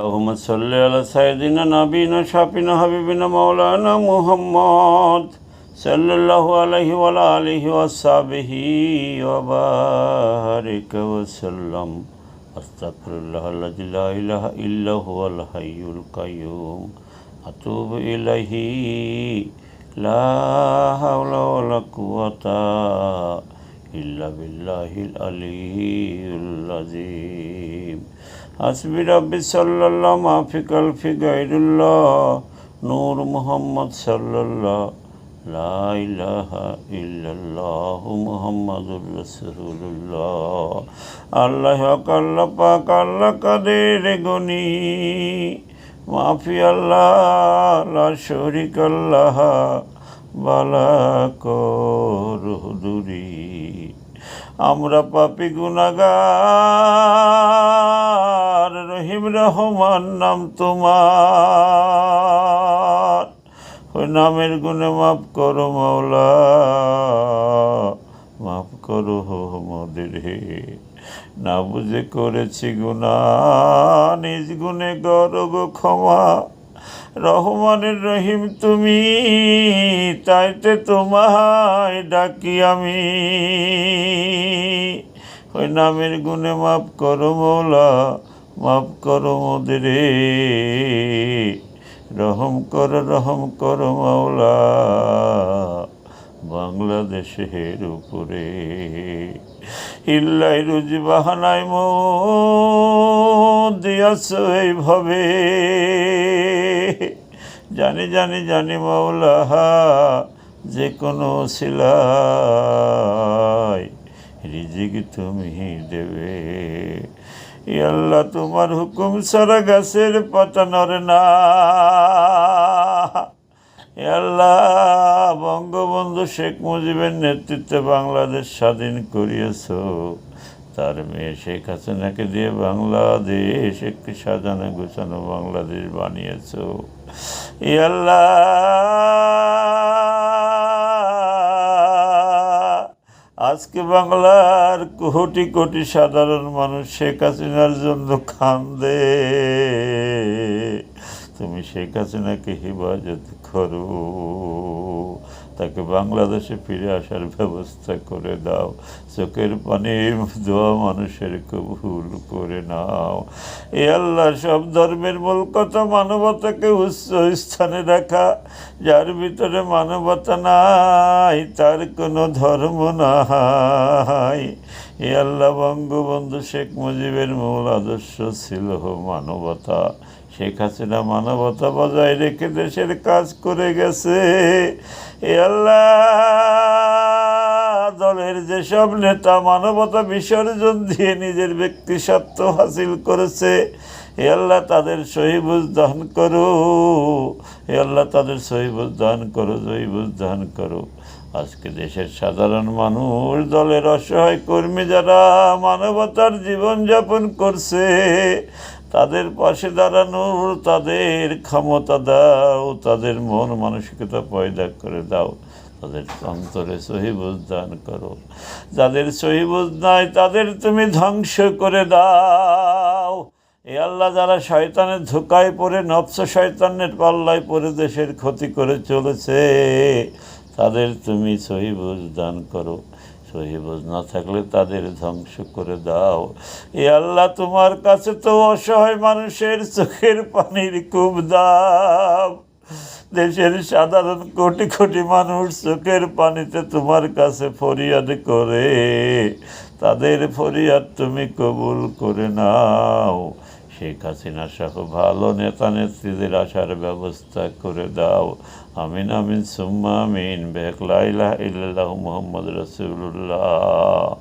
اللهم صل على سيدنا نبينا شافينا حبيبنا مولانا محمد صلى الله عليه وعلى آله وصحبه وبارك وسلم أستغفر الله الذي لا إله إلا هو الحي القيوم أتوب إليه لا حول ولا قوة إلا بالله العلي العظيم হাসবি রব্বি সাল্লাল্লাহ মাফি কালফি গাইরুল্লাহ নূর মোহাম্মদ সাল্লাল্লাহ লা ইলাহা ইল্লাল্লাহ মুহাম্মাদুর রাসূলুল্লাহ। আল্লাহ আল্লাহ পাক, আল্লাহ কাদের গনি মাফি আল্লাহ, লা শরিক আল্লাহ, বালা করুদুরি আমরা পাপি গুনাগার। রহমান নাম তোমার। ওই নামের গুণে মাফ করো মাওলা, মাফ করো মোদের হে। না বুঝে করেছি গুণা নিজ গুণে গরগ ক্ষমা। রহমানের রহিম তুমি, তাইতে তোমায় ডাকি আমি। ওই নামের গুণে মাফ করো মৌলা মাফ করো মোদের। রহম কর রহম কর মাওলা। বাংলাদেশের উপরে। ইল্লাই রুজি বাহানায় মো দিয়াছ এইভাবে। জানি জানি জানি মাওলা, যে কোনো সিলাই রিজিক তুমি দেবে। আল্লাহ, তোমার হুকুম সারা গাছের পাতা নরে না আল্লাহ, বঙ্গবন্ধু শেখ মুজিবের নেতৃত্বে বাংলাদেশ স্বাধীন করিয়েছ। তার মেয়ে শেখ হাসিনাকে দিয়ে বাংলাদেশ একটি সাজানো গোছানো বাংলাদেশ বানিয়েছ। আল্লাহ আজকে বাংলার কোটি কোটি সাধারণ মানুষ শেখ হাসিনার জন্য খান্দে তুমি শেখ হাসিনাকে হেফাজত করো। তাকে বাংলাদেশে ফিরে আসার ব্যবস্থা করে দাও। চোখের পানি দোয়া মানুষের কবুল করে নাও। এ আল্লাহ সব ধর্মের মূল কথা মানবতাকে উচ্চ স্থানে রাখা যার ভিতরে মানবতা নাই, তার কোনো ধর্ম নাই। এ আল্লাহ বঙ্গবন্ধু শেখ মুজিবের মূল আদর্শ ছিল মানবতা। শেখ হাসিনা মানবতা বজায় রেখে দেশের কাজ করে গেছে। এ আল্লাহ, দলের যেসব নেতা মানবতা বিসর্জন দিয়ে নিজের ব্যক্তি স্বার্থ হাসিল করেছে। এ আল্লাহ, তাদের সহিবুজ দান করো। এ আল্লাহ, তাদের সহিবুজ দান করো জয়ীবুজ দান করো। আজকে দেশের সাধারণ মানুষ, দলের অসহায় কর্মী যারা মানবতার জীবনযাপন করছে তাদের পাশে দাঁড়ানোর তাদের ক্ষমতা দাও, তাদের মন মানসিকতা পয়দা করে দাও, তাদের অন্তরে সহিবুজ দান করো। যাদের সহিবুজ নাই, তাদের তুমি ধ্বংস করে দাও। এ আল্লাহ যারা শয়তানের ধোকায় পড়ে নবস শয়তানের পাল্লায় পড়ে দেশের ক্ষতি করে চলেছে, তাদের তুমি সহিবুজ দান করো। সহিবুজ না থাকলে তাদের ধ্বংস করে দাও। এ আল্লাহ তোমার কাছে তো অসহায় মানুষের চোখের পানির খুব দাম। দেশের সাধারণ কোটি কোটি মানুষ চোখের পানিতে তোমার কাছে ফরিয়াদ করে। তাদের ফরিয়াদ তুমি কবুল করে নাও। শেখ হাসিনা সহ ভালো নেতা নেত্রীদের আসার ব্যবস্থা করে দাও। আমিন আমিন, সুম্মা, আমিন। বেহলাইলা ইল্লাহ মোহাম্মদ রসুল্লাহ